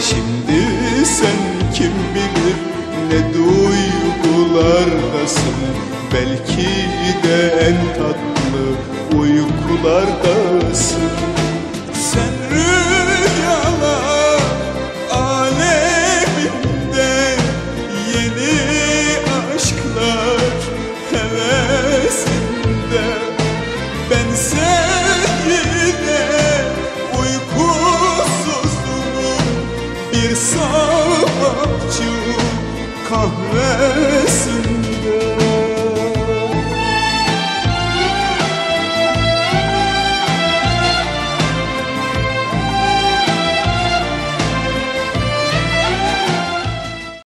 Şimdi sen kim bilir ne duygulardasın? Belki de en tatlı uykulardasın. Sen rüyalar aleminde Yeni aşklar hevesinde. Ben sevgide Bir sabahçı kahvesinde